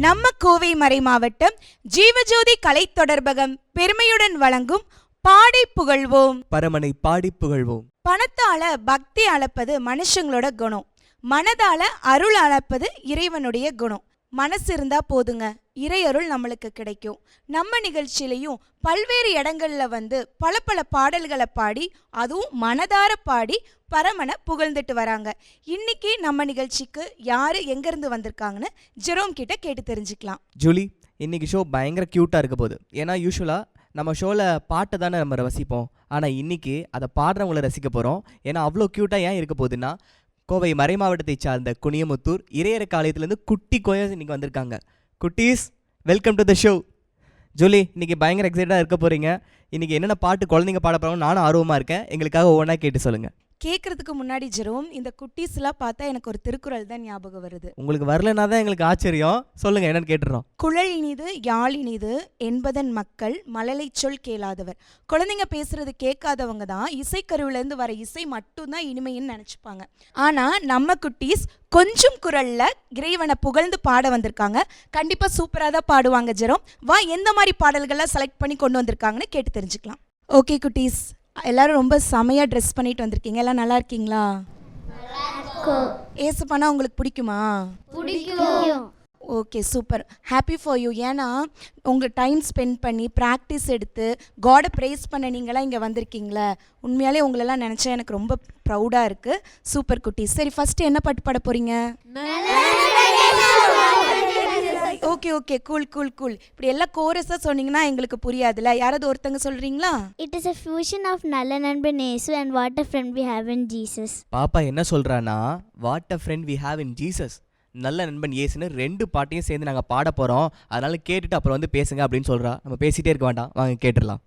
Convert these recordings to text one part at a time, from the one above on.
நம்ம கோவை மறை மாவட்டம் ஜீவஜோதி கலை தொடர்பகம் பெருமையுடன் வழங்கும் பாடி புகழ்வோம். பரமனை பாடி புகழ்வோம். பணத்தால பக்தி அளப்பது மனுஷங்களோட குணம். மனதால அருள் அளப்பது இறைவனுடைய குணம். மனசு இருந்தா போதுங்க. இறையருள் நம்மளுக்கு கிடைக்கும். நம்ம நிகழ்ச்சியிலையும் பல்வேறு இடங்கள்ல வந்து பல பல பாடல்களை பாடி அதுவும் மனதார பாடி பரமனை புகழ்ந்துட்டு வராங்க. இன்னைக்கு நம்ம நிகழ்ச்சிக்கு யார் எங்கேருந்து வந்திருக்காங்கன்னு ஜெரோம் கிட்ட கேட்டு தெரிஞ்சுக்கலாம். ஜூலி இன்னைக்கு ஷோ பயங்கர க்யூட்டாக இருக்க போகுது. ஏன்னா யூஸ்வலாக நம்ம ஷோவில் பாட்டை தானே நம்ம ரசிப்போம். ஆனால் இன்னைக்கு அதை பாடுறவங்கள ரசிக்க போகிறோம் ஏன்னா அவ்வளோ க்யூட்டாக ஏன் இருக்க போகுதுன்னா கோவை மறை மாவட்டத்தை சார்ந்த குனியமுத்தூர் இறையர காலயத்துலேருந்து குட்டி கோயஸ் இன்னைக்கு வந்திருக்காங்க. குட்டீஸ் welcome to the show Julie இன்றைக்கி பயங்கர எக்ஸைட்டாக இருக்க போகிறீங்க இன்னைக்கு என்னென்ன பாட்டு குழந்தைங்க பாட போகிறாங்க நானும் ஆர்வமாக இருக்கேன். எங்களுக்காக ஒவ்வொன்றா கேட்டு சொல்லுங்கள் கேட்கறதுக்கு முன்னாடி ஜெரோம் இந்த குட்டீஸ்லாம் பார்த்தா எனக்கு ஒரு திருக்குறள் தான் ஞாபகம் வருது. உங்களுக்கு வரலனா தான் எங்களுக்கு ஆச்சரியம். சொல்லுங்கள் என்னன்னு கேட்டுறோம். குழல் இனிது யாழ் இனிது என்பதன் மக்கள் மழலை சொல் கேளாதவர். குழந்தைங்க பேசுறது கேட்காதவங்க தான் இசைக்கருவிலேருந்து வர இசை மட்டும்தான் இனிமைன்னு நினச்சிப்பாங்க. ஆனால் நம்ம குட்டீஸ் கொஞ்சம் குரல்ல இறைவனை புகழ்ந்து பாட வந்திருக்காங்க. கண்டிப்பாக சூப்பராக தான் பாடுவாங்க ஜெரோம். வா எந்த மாதிரி பாடல்கள்லாம் செலக்ட் பண்ணி கொண்டு வந்திருக்காங்கன்னு கேட்டு தெரிஞ்சுக்கலாம். ஓகே குட்டீஸ். எல்லாரும் ரொம்ப செமையாக ட்ரெஸ் பண்ணிட்டு வந்திருக்கீங்க. எல்லாம் நல்லா இருக்கீங்களா? ஏசப்பானா உங்களுக்கு பிடிக்குமா? பிடிக்கும். Okay super. Happy for you ஏன்னா உங்கள் டைம் ஸ்பெண்ட் பண்ணி ப்ராக்டிஸ் எடுத்து காடை ப்ரேஸ் பண்ண நீங்களாம் இங்கே வந்திருக்கீங்களே. உண்மையாலே உங்களெல்லாம் நினச்சா எனக்கு ரொம்ப ப்ரௌடாக இருக்குது சூப்பர் குட்டி. சரி ஃபஸ்ட்டு என்ன பாட்டு பாட போகிறீங்க okay okay. Cool cool cool இப்படி எல்லாம் கோரஸாக சொன்னீங்கன்னா எங்களுக்கு புரியாதுல்ல. யாராவது ஒருத்தங்க சொல்கிறீங்களா It is a fusion of நல்ல நண்பன் இயேசு and what a friend we have in Jesus. பாப்பா என்ன சொல்றானா what a friend we have in Jesus நல்ல நண்பன் ஏசுன்னு ரெண்டு பாட்டையும் சேர்ந்து நாங்கள் பாட போகிறோம் அதனால கேட்டுட்டு அப்புறம் வந்து பேசுங்க அப்படின்னு சொல்றா. நம்ம பேசிட்டே இருக்க வேண்டாம். வாங்க கேட்டுடலாம்.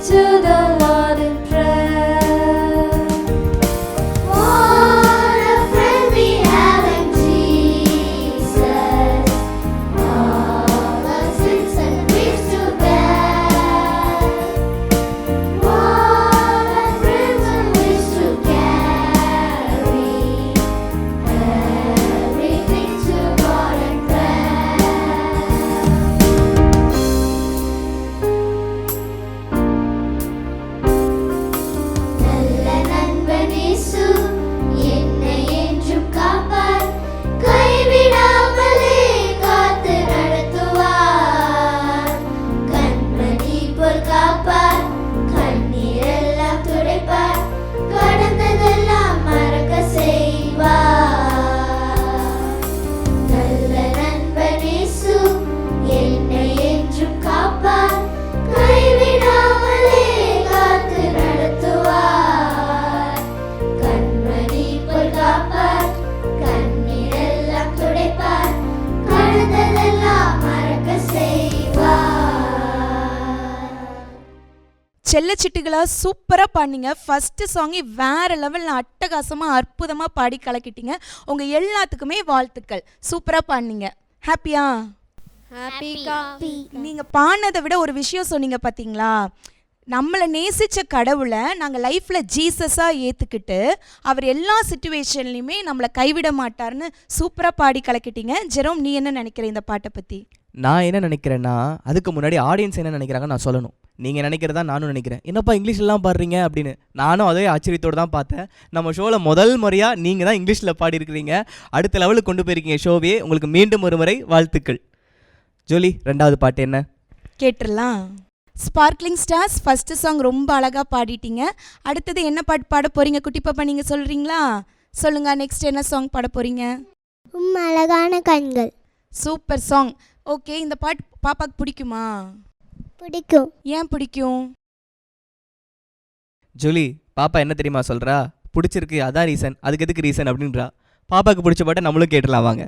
To the Lord செல்லச்சிட்டுகளா சூப்பராக பாடினீங்க. ஃபஸ்ட்டு சாங்கே வேற லெவலில் அட்டகாசமாக அற்புதமாக பாடி கலக்கிட்டீங்க. உங்கள் எல்லாத்துக்குமே வாழ்த்துக்கள். சூப்பராக பாடினீங்க. ஹாப்பியா நீங்கள் பாடினதை விட ஒரு விஷயம் சொன்னீங்க பார்த்தீங்களா நம்மளை நேசித்த கடவுளை நாங்கள் லைஃப்பில் ஜீசஸாக ஏற்றுக்கிட்டு அவர் எல்லா சுச்சுவேஷன்லையுமே நம்மளை கைவிட மாட்டார்னு சூப்பராக பாடி கலக்கிட்டீங்க. ஜெரோம் நீ என்ன நினைக்கிற இந்த பாட்டை பற்றி நான் என்ன நினைக்கிறேன்னா அதுக்கு முன்னாடி ஆடியன்ஸ் என்ன நினைக்கிறாங்க நான் சொல்லணும். நீங்கள் நினைக்கிறதா நானும் நினைக்கிறேன். என்னப்பா இங்கிலீஷ்லாம் பாடுறீங்க? அப்படின்னு. நானும் அதே ஆச்சரியத்தோடு தான் பார்த்தேன். நம்ம ஷோவில் முதல் முறையாக நீங்கள் தான் இங்கிலீஷில் பாடியிருக்கிறீங்க. அடுத்த லெவலுக்கு கொண்டு போயிருக்கீங்க ஷோவே உங்களுக்கு மீண்டும் ஒரு முறை வாழ்த்துக்கள். ஜோலி ரெண்டாவது பாட்டு என்ன? கேட்டுடலாம். ஸ்பார்க்லிங் ஸ்டார்ஸ் ஃபஸ்ட்டு சாங் ரொம்ப அழகாக பாடிட்டீங்க. அடுத்தது என்ன பாட்டு பாட போகிறீங்க குட்டி பாப்பா நீங்கள் சொல்கிறீங்களா சொல்லுங்க நெக்ஸ்ட் என்ன சாங் பாட போகிறீங்க உம் அழகான கண்கள். சூப்பர் சாங் ஓகே இந்த பாட்டு பாப்பாக்கு பிடிக்குமா? பிடிக்கும். ஏன் பிடிக்கும்? ஜோலி பாப்பா என்ன தெரியுமா சொல்கிறா பிடிச்சிருக்கு அதான் ரீசன் அதுக்கு எதுக்கு ரீசன் அப்படின்றா. பாப்பாக்கு பிடிச்ச பாட்டை நம்மளும் கேட்டுலாம் வாங்க.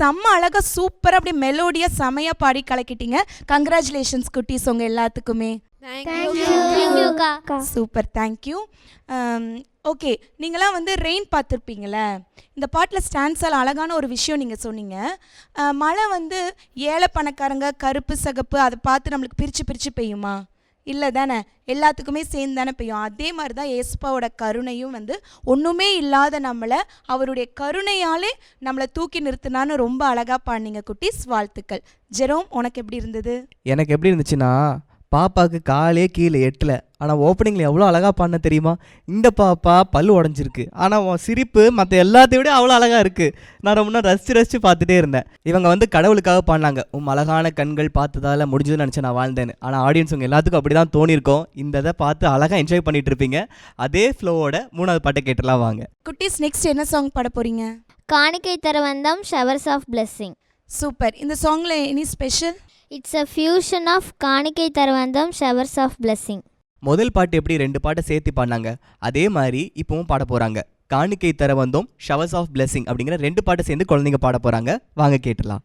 செம்ம அழகாக சூப்பராக அப்படியே மெலோடியாக செமையாக பாடி கலக்கிட்டீங்க. கங்க்ராச்சுலேஷன்ஸ் குட்டீஸ் உங்கள் எல்லாத்துக்குமே. சூப்பர் தேங்க்யூ ஓகே நீங்களாம் வந்து ரெயின் பார்த்துருப்பீங்களே இந்த பாட்டில் ஸ்டான்ஸால் அழகான ஒரு விஷயம் நீங்கள் சொன்னீங்க. மழை வந்து ஏழை பணக்காரங்க கருப்பு சகப்பு அதை பார்த்து நம்மளுக்கு பிரித்து பிரித்து பெய்யுமா? இல்லை தானே? எல்லாத்துக்குமே சேர்ந்து தானே பெய்யும். அதே மாதிரி தான் ஏசுப்பாவோட கருணையும் வந்து ஒன்றுமே இல்லாத நம்மளை அவருடைய கருணையாலே நம்மளை தூக்கி நிறுத்தினான்னு ரொம்ப அழகாக பாடினீங்க குட்டீஸ். வாழ்த்துக்கள். ஜெரோம் உனக்கு எப்படி இருந்தது? எனக்கு எப்படி இருந்துச்சுன்னா பாப்பாவுக்கு காலே கீழே எட்டல. ஆனால் ஓப்பனிங்கில் எவ்வளோ அழகாக பாடின தெரியுமா? இந்த பாப்பா பல்லு உடஞ்சிருக்கு. ஆனால் உன் சிரிப்பு மற்ற எல்லாத்தையும் விட அவ்வளோ அழகாக இருக்குது நான் ரொம்ப ரசித்து ரசித்து பார்த்துட்டே இருந்தேன். இவங்க வந்து கடவுளுக்காக பாடினாங்க. உன் அழகான கண்கள் பார்த்ததால முடிஞ்சதுன்னு நினச்சேன் நான் வாழ்ந்தேன்னு. ஆனால் ஆடியன்ஸ் உங்கள் எல்லாத்துக்கும் அப்படி தான் தோணியிருக்கோம். இந்த இதை பார்த்து அழகாக என்ஜாய் பண்ணிட்டு இருப்பீங்க. அதே ஃப்ளோவோட மூணாவது பாட்டை கேட்டுலாம் வாங்க. குட்டீஸ் நெக்ஸ்ட் என்ன சாங் பாட போகிறீங்க காணிக்கை தர வந்தோம் ஷவர்ஸ் ஆஃப் blessing. சூப்பர். இந்த சாங்கில் any special it's a fusion of காணிக்கை தர வந்தோம் ஷவர்ஸ் ஆஃப் blessing. முதல் பாட்டு எப்படி ரெண்டு பாட்டை சேர்த்து பாடினாங்க? அதே மாதிரி இப்போவும் பாட போகிறாங்க காணிக்கை தர வந்தோம் ஷவர்ஸ் ஆஃப் blessing அப்படிங்கிற ரெண்டு பாட்டை சேர்ந்து குழந்தைங்க பாட போகிறாங்க வாங்க கேட்டலாம்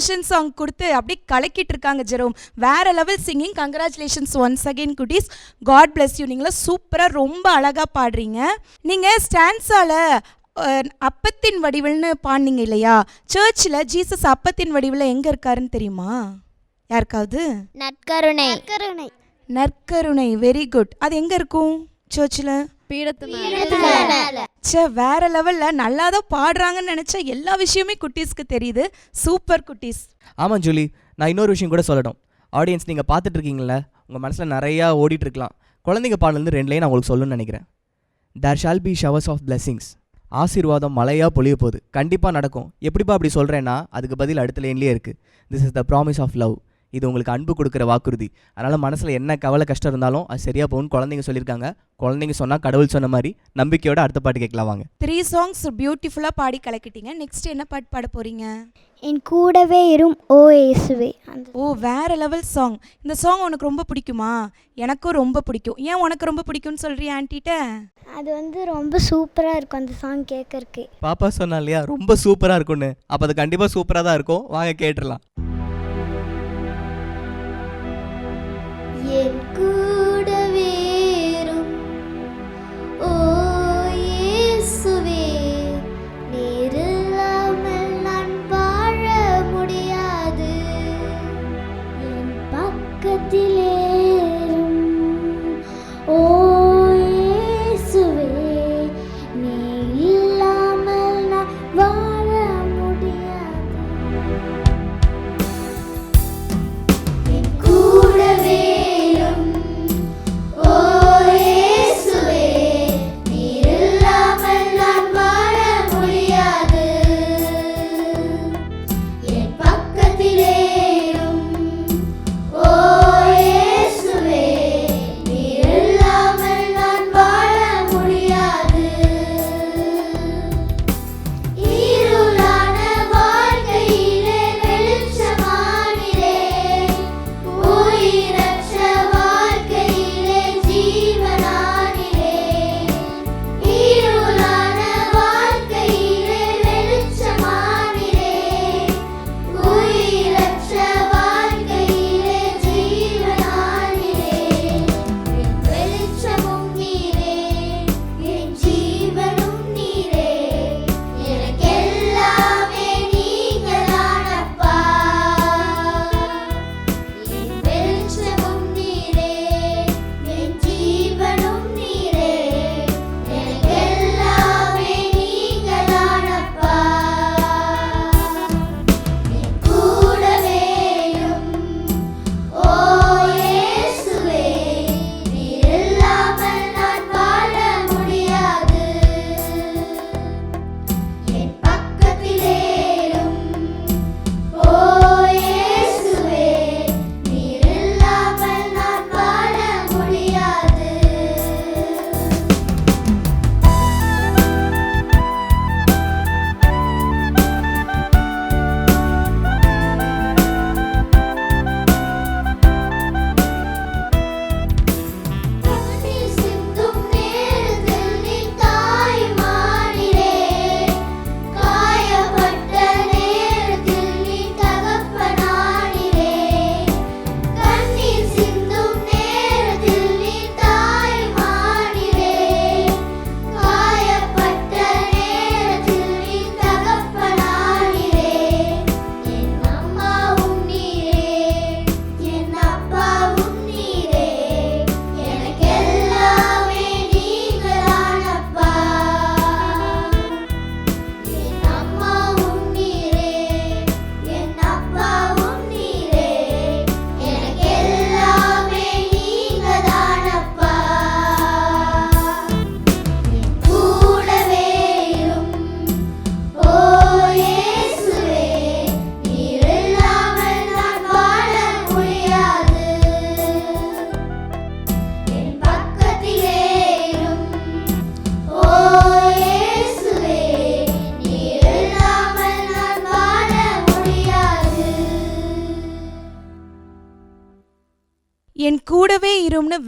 ஃபியூஷன் சாங் கொடுத்து அப்படியே கலக்கிட்டு இருக்காங்க ஜெரோம். வேற level singing congratulations once again குட்டீஸ். காட் bless யூ நீங்களாம் சூப்பராக ரொம்ப அழகாக பாடுறீங்க. நீங்கள் ஸ்டான்ஸால அப்பத்தின் வடிவில்னு பாடினீங்க இல்லையா? சர்ச்சில் ஜீசஸ் அப்பத்தின் வடிவில் எங்கே இருக்காருன்னு தெரியுமா? யாருக்காவது? நற்கருணை. கருணை நற்கருணை. வெரி குட் அது எங்கே இருக்கும்? சர்ச்சில் மேல. ச்சே வேற லெவலில் நல்லா தான் பாடுறாங்கன்னு நினச்சா எல்லா விஷயமே குட்டீஸ்க்கு தெரியுது. சூப்பர் குட்டீஸ். ஆமாம் ஜூலி. நான் இன்னொரு விஷயம் கூட சொல்லணும் ஆடியன்ஸ் நீங்கள் பார்த்துட்டு இருக்கீங்களே உங்கள் மனசில் நிறையா ஓடிட்டு இருக்கலாம் குழந்தைங்க பாடலேருந்து ரெண்டு லைன் நான் உங்களுக்கு சொல்லணும்னு நினைக்கிறேன். There shall be showers of blessings. ஆசீர்வாதம் மழையாக பொழிய போகுது. கண்டிப்பாக நடக்கும். எப்படிப்பா அப்படி சொல்கிறேன்னா அதுக்கு பதில் அடுத்த லைன்லேயே இருக்குது this is the promise of love இது உங்களுக்கு அன்பு கொடுக்குற வாக்குறுதி. அதனால் மனசில் என்ன கவலை கஷ்டம் இருந்தாலும் அது சரியாக போகும்னு குழந்தைங்க சொல்லியிருக்காங்க. குழந்தைங்க சொன்னால் கடவுள் சொன்ன மாதிரி நம்பிக்கையோட அடுத்த பாட்டு கேட்கலாம் வாங்க. த்ரீ சாங்ஸ் பியூட்டிஃபுல்லாக பாடி கலக்கிட்டீங்க. நெக்ஸ்ட் என்ன பாட்டு பாட போறீங்க? என் கூடவே இரும் ஓ இயேசுவே. ஓ வேற லெவல் சாங் இந்த சாங் உனக்கு ரொம்ப பிடிக்குமா? எனக்கும் ரொம்ப பிடிக்கும். ஏன் உனக்கு ரொம்ப பிடிக்கும்னு சொல்றியா ஆன்ட்டிட்ட? அது வந்து ரொம்ப சூப்பராக இருக்கும் அந்த சாங் கேட்கறக்கு பாப்பா சொன்னா இல்லையா ரொம்ப சூப்பராக இருக்கும்னு. அப்போ அது கண்டிப்பாக சூப்பராக தான் இருக்கும். வாங்க கேட்டுடலாம். என்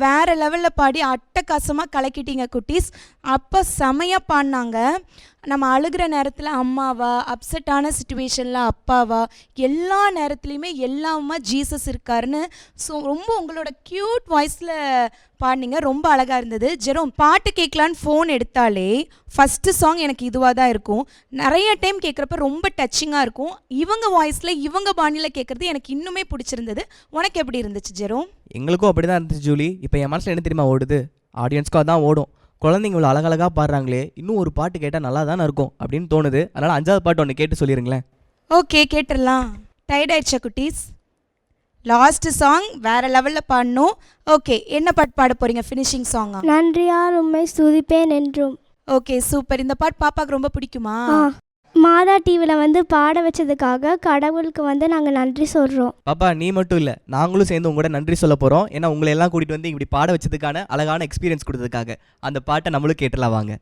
வேற லெவலில் பாடி அட்டகாசமாக கலக்கிட்டீங்க குட்டீஸ். அப்போ செமையாக பாடினாங்க. நம்ம அழுகிற நேரத்தில் அம்மாவா அப்செட்டான சுச்சுவேஷனில் அப்பாவா எல்லா நேரத்துலையுமே எல்லாமா ஜீசஸ் இருக்காருன்னு ஸோ ரொம்ப உங்களோட க்யூட் வாய்ஸில் பாடினீங்க. ரொம்ப அழகாக இருந்தது. ஜெரோம் பாட்டு கேட்கலான்னு ஃபோன் எடுத்தாலே ஃபஸ்ட்டு சாங் எனக்கு இதுவாக தான் இருக்கும். நிறைய டைம் கேட்குறப்ப ரொம்ப டச்சிங்காக இருக்கும். இவங்க வாய்ஸில் இவங்க பாணியில் கேட்குறது எனக்கு இன்னுமே பிடிச்சிருந்தது. உனக்கு எப்படி இருந்துச்சு ஜெரோம்? எங்களுக்கும் அப்படி தான் இருந்துச்சு ஜூலி. இப்போ என் மனசில் என்ன தெரியுமா ஓடுது? ஆடியன்ஸ்க்கும் அதான் ஓடும். குழந்தைங்க இவ்வளோ அழகழகாக பாடுறாங்களே இன்னும் ஒரு பாட்டு கேட்டால் நல்லா தானே இருக்கும் அப்படின்னு தோணுது. அதனால் அஞ்சாவது பாட்டு ஒன்று கேட்டு சொல்லிடுங்களேன் ஓகே கேட்டுடலாம். டயர்ட் ஆயிடுச்சா குட்டீஸ்? லாஸ்ட் சாங் வேற லெவலில் பாடணும். ஓகே என்ன பாட்டு பாட போறீங்க? ஃபினிஷிங் சாங்கா நன்றியால் உம்மை ஸ்துதிப்பேன் என்றும். ஓகே சூப்பர் இந்த பாட்டு பாப்பாக்கு ரொம்ப பிடிக்குமா? மாதா டிவியில் வந்து பாட வச்சதுக்காக கடவுளுக்கு வந்து நாங்கள் நன்றி சொல்கிறோம் பாப்பா நீ மட்டும் இல்லை. நாங்களும் சேர்ந்து உங்களோட நன்றி சொல்ல போகிறோம் ஏன்னா உங்களை எல்லாம் கூட்டிகிட்டு வந்து இப்படி பாட வச்சதுக்கான அழகான எக்ஸ்பீரியன்ஸ் கொடுத்ததுக்காக. அந்த பாட்டை நம்மளும் கேட்டலாம் வாங்க.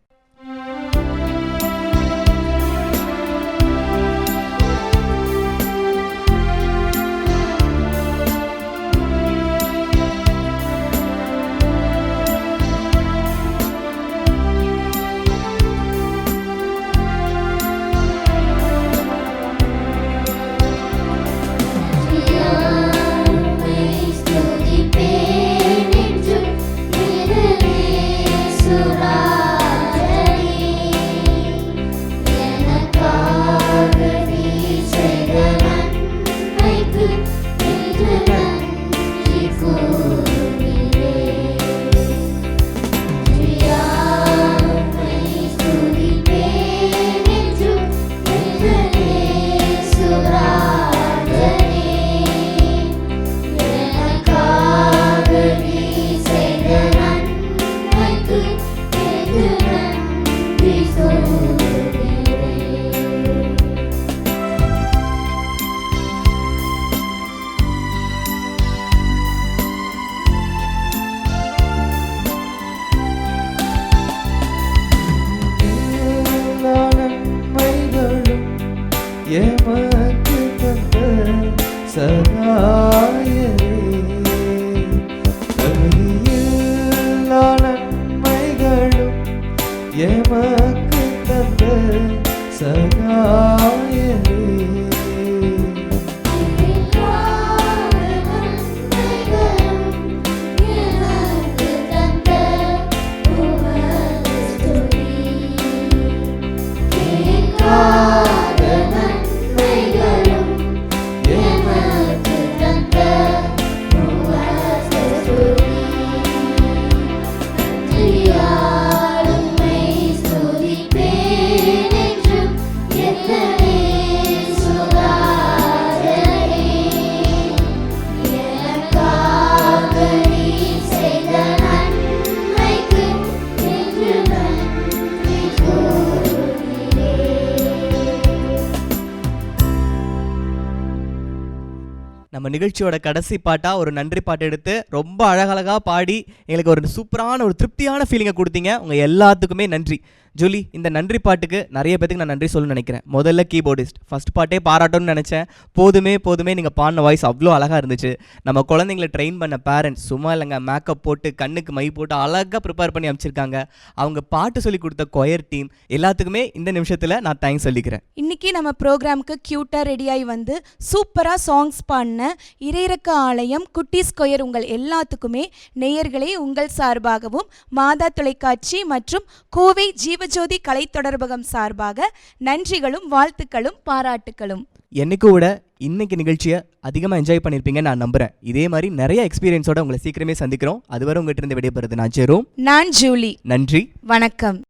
நிகழ்ச்சியோட கடைசி பாட்டா ஒரு நன்றி பாட்டு எடுத்து ரொம்ப அழகழகா பாடி எங்களுக்கு ஒரு சூப்பரான ஒரு திருப்தியான ஃபீலிங்கை கொடுத்தீங்க. உங்க எல்லாத்துக்குமே நன்றி. ஜூலி இந்த நன்றி பாட்டுக்கு நிறைய பேத்துக்கு நான் நன்றி சொல்லணும்னு நினைக்கிறேன். முதல்ல கீபோர்டிஸ்ட் ஃபர்ஸ்ட் பாட்டே பாராட்டணும்னு நினச்சேன். போதுமே போதுமே நீங்கள் பாடின வாய்ஸ் அவ்வளோ அழகாக இருந்துச்சு. நம்ம குழந்தைங்கள ட்ரெயின் பண்ண பேரண்ட்ஸ் சும்மா இல்லைங்க மேக்கப் போட்டு கண்ணுக்கு மை போட்டு அழகாக ப்ரிப்பேர் பண்ணி அமைச்சிருக்காங்க அவங்க பாட்டு சொல்லி கொடுத்த கொயர் டீம் எல்லாத்துக்குமே இந்த நிமிஷத்தில் நான் தேங்க்ஸ் சொல்லிக்கிறேன். இன்னைக்கு நம்ம ப்ரோக்ராமுக்கு க்யூட்டாக ரெடியாகி வந்து சூப்பராக சாங்ஸ் பாடின இறையிறக்க ஆலயம் குட்டி ஸ்கொயர் உங்கள் எல்லாத்துக்குமே நேயர்களே உங்கள் சார்பாகவும் மாதா தொலைக்காட்சி மற்றும் கோவை ஜீவஜோதி கலை தொடர்பகம் சார்பாக நன்றிகளும் வாழ்த்துக்களும் பாராட்டுக்களும். என்னைக்கு விட இன்னைக்கு நிகழ்ச்சியை அதிகமாக என்ஜாய் பண்ணியிருப்பீங்கன்னு நான் நம்புறேன். இதே மாதிரி நிறைய எக்ஸ்பீரியன்ஸோட உங்களை சீக்கிரமே சந்திக்கிறோம். அதுவரை உங்ககிட்ட இருந்து விடைபெறுது நான் சேரும் நான் ஜூலி. நன்றி. வணக்கம்.